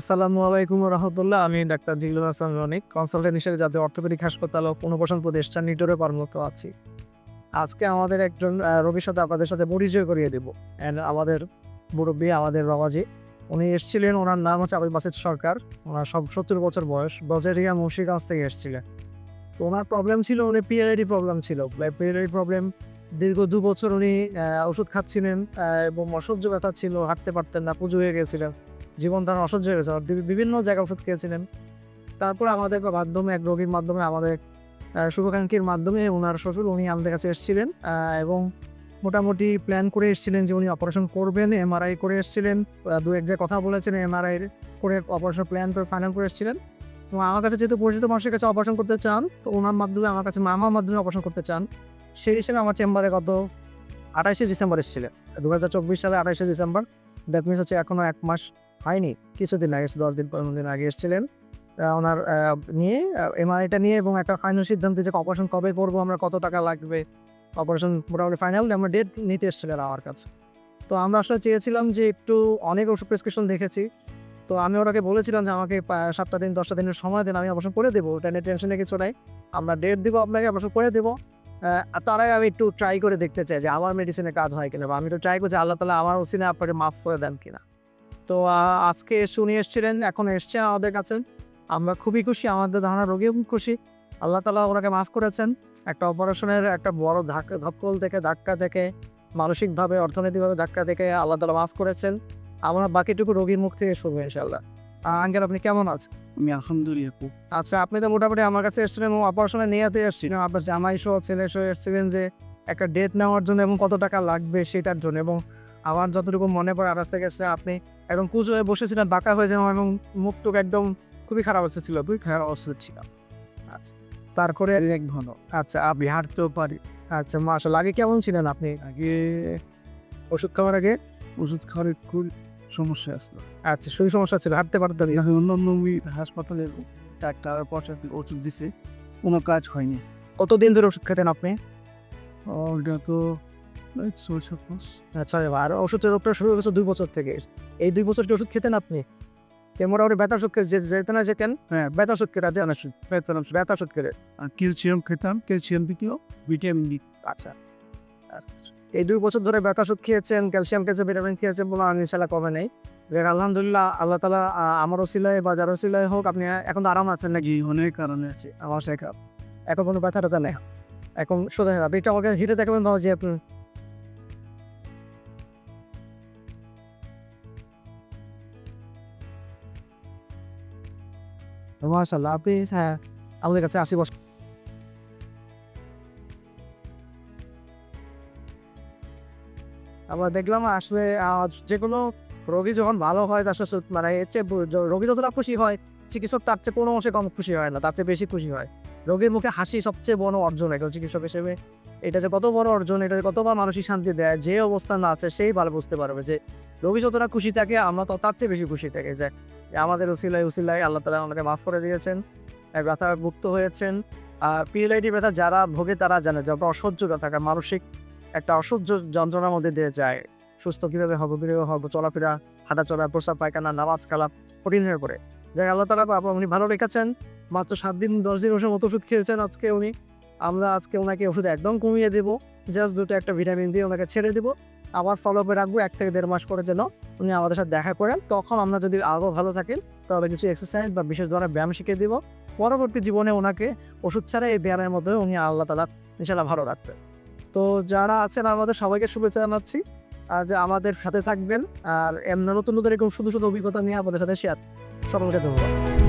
আসসালামু আলাইকুম রহমতুল্লাহ। আমি ডাক্তার জিল্লুর হাসান রনিক কনসালটেন্ট হিসেবে জাতীয় অর্থোপেডিক হাসপাতাল ও পুনর্বাসন প্রতিষ্ঠান নিটোরে কর্মরত আছি। আজকে আমাদের একজন রোগীর সাথে আপনাদের সাথে পরিচয় করিয়ে দেব। অ্যান্ড আমাদের মুরব্বী, আমাদের বাবাজি উনি এসেছিলেন, ওনার নাম হচ্ছে আবুল বাসিদ সরকার। ওনার সব সত্তর বছর বয়স, বজেরিয়া মুন্সিগঞ্জ থেকে এসেছিলেন। তো ওনার প্রবলেম ছিল, উনি পিএলআইডি প্রবলেম ছিল। পিএলআইডি প্রবলেম দীর্ঘ দু বছর উনি ওষুধ খাচ্ছিলেন এবং অসহ্য ব্যথা ছিল, হাঁটতে পারতেন না, পুজো হয়ে গেছিলেন। জীবন তার অসহ্য হয়ে গেছে। বিভিন্ন জায়গায় ওষুধ খেয়েছিলেন। তারপর আমাদের মাধ্যমে, এক রোগীর মাধ্যমে, আমাদের শুভাকাঙ্ক্ষীর মাধ্যমে ওনার শ্বশুর উনি আমাদের কাছে এসেছিলেন এবং মোটামুটি প্ল্যান করে এসেছিলেন যে উনি অপারেশন করবেন এমআরআই করে এসেছিলেন দু এক জায়গায় কথা বলেছেন এমআরআই করে অপারেশন প্ল্যান করে ফাইনাল করে এসেছিলেন। এবং আমার কাছে যেহেতু পরিচিত মানুষের কাছে অপারেশন করতে চান, তো ওনার মাধ্যমে, আমার কাছে মামার মাধ্যমে অপারেশন করতে চান, সেই হিসেবে আমার চেম্বারে গত আঠাইশে ডিসেম্বর এসেছিলেন। দু হাজার চব্বিশ সালে আঠাইশে ডিসেম্বর দ্যাট মিনস হচ্ছে এখনও এক মাস হয়নি। কিছুদিন আগে দশ দিন পনেরো দিন আগে এসেছিলেন। ওনার নিয়ে এমআইটা নিয়ে এবং একটা ফাইনাল সিদ্ধান্ত যে অপারেশন কবে করব আমরা কত টাকা লাগবে অপারেশন মোটামুটি ফাইনাল আমরা ডেট নিতে এসেছিলেন আমার কাছে। তো আমরা আসলে চেয়েছিলাম যে একটু অনেক ওষুধ প্রেসক্রিপশন দেখেছি। তো আমি ওনাকে বলেছিলাম যে আমাকে সাতটা দিন দশটা দিনের সময় দিন আমি অপারেশন করে দেবো ওটা নিয়ে টেনশনে কিছু নাই। আমরা ডেট দিব আপনাকে অপারেশন করে দেবো। আহ, আর তার আগে আমি একটু ট্রাই করে দেখতে চাই যে আমার মেডিসিনে কাজ হয় কিনা বা আমি একটু ট্রাই করছি আল্লাহ তালা আমার ওসিনে আপনাকে মাফ করে দেন কিনা। তো আজকে শুনি এসেছিলেন এখন এসছে আমাদের কাছে। আমরা খুবই খুশি আমাদের ধারণা রোগীও খুশি। আল্লাহ তালা ওনাকে মাফ করেছেন। একটা অপারেশনের একটা বড় ধাক্কা ধক্কল থেকে ধাক্কা থেকে মানসিকভাবে অর্থনৈতিকভাবে ধাক্কা থেকে আল্লাহ তালা মাফ করেছেন। আমরা বাকিটুকু রোগীর মুখ থেকে শুনব ইনশাল্লাহ আঙ্কেল আপনি কেমন আছেন? আমি আলহামদুলিল্লাহ খুব আচ্ছা আপনি তো মোটামুটি আমার কাছে এসেছিলেন এবং অপারেশনে নিয়েতে এসেছিলেন। আপনার জামাই সহ ছেলে সহ এসেছিলেন যে একটা ডেট নেওয়ার জন্য এবং কত টাকা লাগবে সেটার জন্য এবং আমার যতটুকু মনে পড়ে থেকে এসে আপনি একদম কুচো হয়ে বসেছিলেন বাঁকা হয়ে যাওয়া এবং মুখটুক একদম খুবই খারাপ অবস্থা ছিল। তুই খারাপ অবস্থা ছিল। আচ্ছা তারপরে এক ভালো আচ্ছা আপনি হাঁটতেও পারি। আচ্ছা মাসাল আগে কেমন ছিলেন আপনি? আগে ওষুধ খাওয়ার আগে ওষুধ খাওয়ার খুব সমস্যা আসলো। আচ্ছা শরীর সমস্যা ছিল হাঁটতে পারতেন অন্য অন্য ওই হাসপাতালের ডাক্তার পয়সা ওষুধ দিছে কোনো কাজ হয়নি। কতদিন ধরে ওষুধ খেতেন আপনি? ওটা তো আচ্ছা আর ওষুধের রোগটা শুরু হয়েছে দুই বছর থেকে। এই দুই বছর কি ওষুধ খেতেন আপনি? মোটামুটি ব্যথা ওষুধ খেতে যে- যেতেন না যেতেন? হ্যাঁ ব্যথা ওষুধ খেতে যেতেন ব্যথা ব্যথা ওষুধ খেতে। ক্যালসিয়াম খেতাম। ক্যালসিয়াম দিতেও ভিটামিন ডি আচ্ছা। এই দুই বছর ধরে ব্যথা ওষুধ খেয়েছেন ক্যালসিয়াম খেয়েছেন ভিটামিন খেয়েছেন বলে ইনশাল্লাহ কমে নেই। আলহামদুলিল্লাহ আল্লাহ তালা আমার ওসিলায় বা যার ওসিলায় হোক আপনি এখন তো আরাম আছেন নাকি? জি অনেক কারণে আছে। আমার শেখা। এখন কোনো ব্যথা ট্যাথা নেই। এখন সোজা আপনি একটু আমাকে হিটে দেখাবেন যে আপনি মাশাল্লাহ আপনি হ্যাঁ আমাদের কাছে আশি বছর আমরা দেখলাম আসলে যে কোনো রোগী যখন ভালো হয়, তার সাথে মানে এর চেয়ে রোগী যতটা খুশি হয়, চিকিৎসক তার চেয়ে কোনো অংশে কম খুশি হয় না, তার চেয়ে বেশি খুশি হয়। রোগীর মুখে হাসি সবচেয়ে বড় অর্জন একজন চিকিৎসক হিসেবে। এটা যে কত বড় অর্জন, এটা যে কতবার মানসিক শান্তি দেয়, যে অবস্থান আছে, সেই ভালো বুঝতে পারবে যে রোগী যতটা খুশি থাকে, আমরা তো তার চেয়ে বেশি খুশি থাকে যে আমাদের উসিলাই উসিলাই আল্লাহ তালা আমাকে মাফ করে দিয়েছেন ব্যথা মুক্ত হয়েছেন। আর পিএলআইডি ব্যথা যারা ভোগে তারা জানে যে অসহ্য ব্যথা মানসিক একটা অসহ্য যন্ত্রণার মধ্যে দিয়ে যায়। সুস্থ কীভাবে হব কীভাবে হব, চলাফেরা, হাঁটাচলা প্রস্রাব পায়খানা, নামাজ, কালাম কঠিন হয়ে পড়ে। যাই আল্লাহ তালা উনি ভালো রেখেছেন। মাত্র সাত দিন, দশ দিন ওষুধ মতো ওষুধ খেয়েছেন আজকে উনি। আমরা আজকে ওনাকে ওষুধ একদম কমিয়ে দেবো। জাস্ট দুটো একটা ভিটামিন দিয়ে ওনাকে ছেড়ে দেবো। আবার ফলো আপে রাখব, এক থেকে দেড় মাস পরে যেন উনি আমাদের সাথে দেখা করেন। তখন আমরা যদি আরও ভালো থাকেন, তাহলে কিছু এক্সারসাইজ বা বিশেষ ধরনের ব্যায়াম শিখিয়ে দিব। পরবর্তী জীবনে ওনাকে ওষুধ ছাড়া এই ব্যায়ামের মধ্যে উনি আল্লাহ তালা ইনশাল্লাহ ভালো রাখবেন। তো যারা আছেন আমাদের সবাইকে শুভেচ্ছা জানাচ্ছি। আর যে আমাদের সাথে থাকবেন আর এমন নতুন নতুন এরকম শুধু শুধু অভিজ্ঞতা নিয়ে আমাদের সাথে শেয়ার সকলকে ধন্যবাদ।